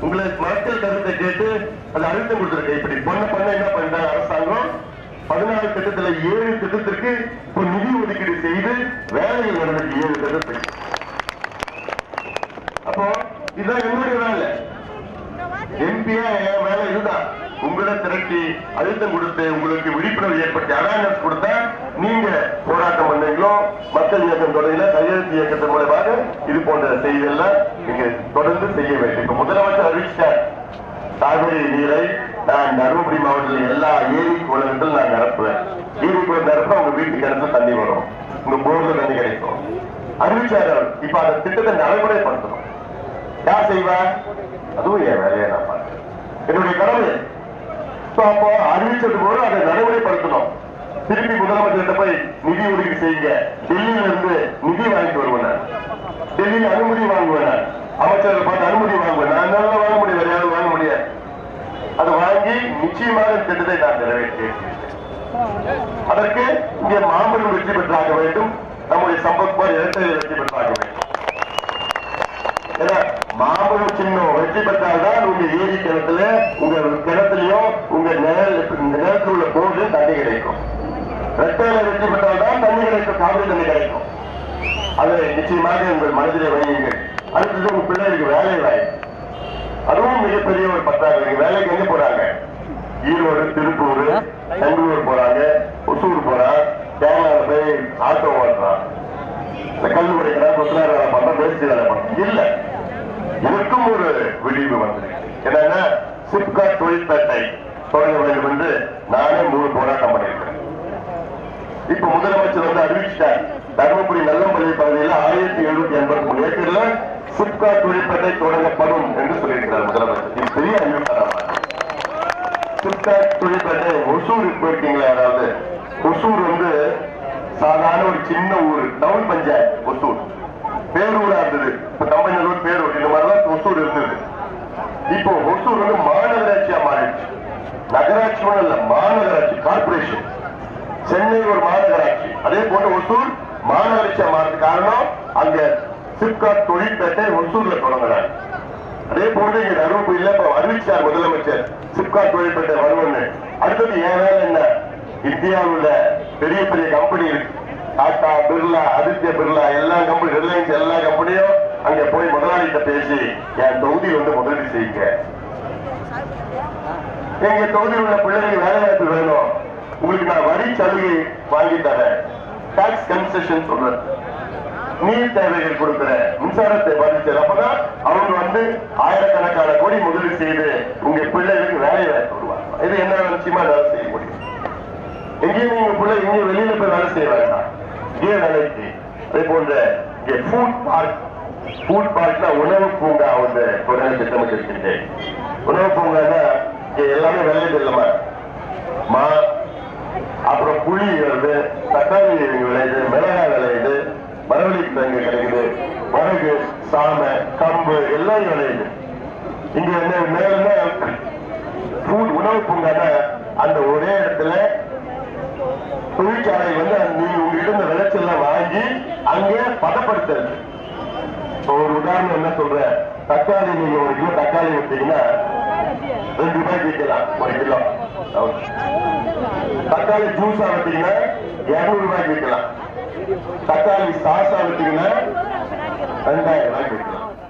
உங்களுக்கு மக்கள் கருத்தை கேட்டு அது அழுத்தம் கொடுத்திருக்கு இப்படி பொண்ண பண்ண என்ன பண்ண அரசாங்கம்? பதினாலு திட்டத்துல ஏழு திட்டத்திற்கு இப்போ நிதி ஒதுக்கீடு செய்து வேலைகள் நடந்துச்சு ஏழு திட்டத்துக்கு அப்போ இதுதான் என்னுடைய வேலை. எம்பியா என் வேலை இதுதான் உங்களை திரட்டி அழுத்தம் கொடுத்து உங்களுக்கு விழிப்புணர்வு ஏற்படுத்தி அவேர்னஸ் கொடுத்தா நீங்க போராட்டம் பண்ணீங்களோ மக்கள் இயக்கம் தொடங்கல கையெழுத்து இயக்கத்தின் மூலமாக இது போன்ற செய்திகள்லாம் நீங்கள் தொடர்ந்து செய்ய வேண்டும். முதலமைச்சர் அறிவித்தார் காவிரி நீரை நான் தருமபுரி மாவட்டத்தில் எல்லா ஏரி குளங்கள் நான் நிரப்புவேன். ஏரி குளம் நிரப்ப உங்க வீட்டுக்கு கிணத்துல தண்ணி வரும். உங்க போர்ல தண்ணி கிடைக்கும். அறிவிச்சார் அவர். இப்ப அந்த திட்டத்தை நடைமுறைப்படுத்தணும். யார் செய்வா? அதுவும் என் வேலையை நான் பார்க்கிறேன். என்னுடைய கடமை. அப்போ அறிவிச்சது போல அதை நடைமுறைப்படுத்தணும். திருப்பி முதலமைச்சர்கிட்ட போய் நிதி ஒதுக்கீடு செய்யுங்க. டெல்லியில இருந்து நிதி வாங்கிட்டு வருவேன் நான். டெல்லியில அனுமதி வாங்குவேன் நான். அமைச்சரை பார்த்து அனுமதி வாங்குவேன் நான் என்னால வாங்க முடியும் வேற யாரும் வாங்க முடியாது அதை வாங்கி நிச்சயமாக திட்டத்தை நான் நிறைவேற்றியிருக்கிறேன் அதற்கு இங்கே மாம்பழம் வெற்றி பெற்றாக வேண்டும். நம்முடைய சம்பத்குமார் இரட்டையில் வெற்றி பெற்றாக வேண்டும். ஏன்னா, மாம்பழம் சின்னம் வெற்றி பெற்றால்தான் உங்க ஏரி கிணத்துல உங்க கிணத்துலயும் உங்க நிழல் இந்த நிலத்தில் உள்ள போர்டு தண்ணி கிடைக்கும். ரெட்டையில வெற்றி பெற்றால்தான் தண்ணி கிடைக்கும் காவிரி தண்ணி கிடைக்கும். அதை நிச்சயமாக உங்கள் மனதிலே வையுங்கள். அடுத்தது உங்க பிள்ளைகளுக்கு வேலை வாய்ப்பு. அதுவும் மிகப்பெரிய ஒரு பத்தாயிரம் வேலைக்கு எங்க போறாங்க? ஈரோடு திருப்பூர் பெங்களூர் போறாங்க. ஒசூர் போறான் கேரளால போய் ஆட்டோ ஓட்டுறான். இந்த கல் உடைக்கிறான் கொத்தனார் வேலை பண்ணா பேசி வேலை பண்ண இல்ல. இதற்கும் ஒரு விடிவு வந்திருக்கு. என்னன்னா சிப்காட் தொழிற்பேட்டை தொடங்க வேண்டும் என்று நானே மூணு போராட்டம் பண்ணியிருக்கிறேன் இப்ப முதலமைச்சர் வந்து அறிவிச்சிட்டார். தருமபுரி நல்லம்பள்ளி பகுதியில் ஆயிரத்தி எழுநூத்தி எண்பத்தி மூணு ஏக்கர்ல சிப்காட் தொழிற்பேட்டை தொடங்கப்படும் என்று சொல்லியிருக்கிறார் முதலமைச்சர். இது பெரிய அறிவிப்பாளர். சிப்காட் தொழிற்பேட்டை ஒசூர் போயிருக்கீங்களா யாராவது? ஒசூர் வந்து சாதாரண ஒரு சின்ன ஊர் டவுன் பஞ்சாயத்து ஒசூர். பேரூரா இருந்தது. இப்ப தம்பநல்லூர் பேரூர் இந்த மாதிரிதான் ஒசூர் இருந்தது. இப்போ ஒசூர் வந்து மாநகராட்சியா மாறிடுச்சு. நகராட்சி இல்ல மாநகராட்சி கார்பரேஷன் சென்னை ஒரு மாநகராட்சி. அதே போல ஒசூர் மாநகராட்சியா மாறது காரணம் அங்க சிப்காட் தொழிற்பேட்டை ஒசூர்ல தொடங்குறாங்க. அதே போல இங்க தருமபுரியில இல்ல. அறிவிச்சார் முதலமைச்சர். சிப்காட் தொழிற்பேட்டை வருவன்னு அடுத்தது ஏன் வேலை என்ன? இந்தியாவில் பெரிய பெரிய கம்பெனி இருக்கு. டாடா பிர்லா ஆதித்ய பிர்லா எல்லா கம்பெனி ரிலையன்ஸ் எல்லா கம்பெனியும் அங்க போய் முதலாளிகிட்ட பேசி என் தொகுதி வந்து முதலீடு செய்யுங்க. எங்க தொகுதியில் உள்ள பிள்ளைகளுக்கு வேலை வாய்ப்பு வேணும். உங்களுக்கு நான் வரி சலுகை வாங்கி தரேன். டாக்ஸ் கன்செஷன் சொல்றேன் நீர் தேவைகள் கொடுக்கிற மின்சாரத்தை பாதிச்சது அப்பதான் அவங்க வந்து ஆயிரக்கணக்கான கோடி முதலீடு செய்து உங்க பிள்ளைகளுக்கு வேலை வாய்ப்பு வருவாங்க. இது என்ன நிச்சயமா வேலை செய்ய முடியும்? எங்கேயும் நீங்க பிள்ளை எங்கேயும் வெளியில போய் வேலை செய்ய வேண்டாம். இங்கே வேலைக்கு அதே போன்ற இங்கே ஃபுட் பார்க் ஃபுட் பார்க்னா உணவு பூங்கா வந்து தொடங்க திட்டமிட்டிருக்கின்றேன் உணவு பூங்கானா இங்க எல்லாமே விளையுது இல்லமா மா அப்புறம் புளி வந்து தக்காளி விளையுது மிளகாய் வரகு சாமை கம்பு எல்லாம் விளையுது. இங்க என்ன ஃபுட் உணவு பூங்கான அந்த ஒரே இடத்துல தொழிற்சாலை வந்து நீ உங்ககிட்ட இந்த விளைச்சல் வாங்கி அங்கே பதப்படுத்துறது ஒரு உதாரணம் என்ன சொல்ற தக்காளி நீங்க ஒரு கிலோ தக்காளி விட்டீங்கன்னா ரெண்டு ரூபாய்க்கு விற்கலாம் ஒரு கிலோ. தக்காளி ஜூஸா விட்டீங்கன்னா இருநூறு ரூபாய்க்கு விற்கலாம் தக்காளி சாஸா விட்டீங்கன்னா பதினெட்டாயிரம் எல்லாம் கொடுக்கலாம்.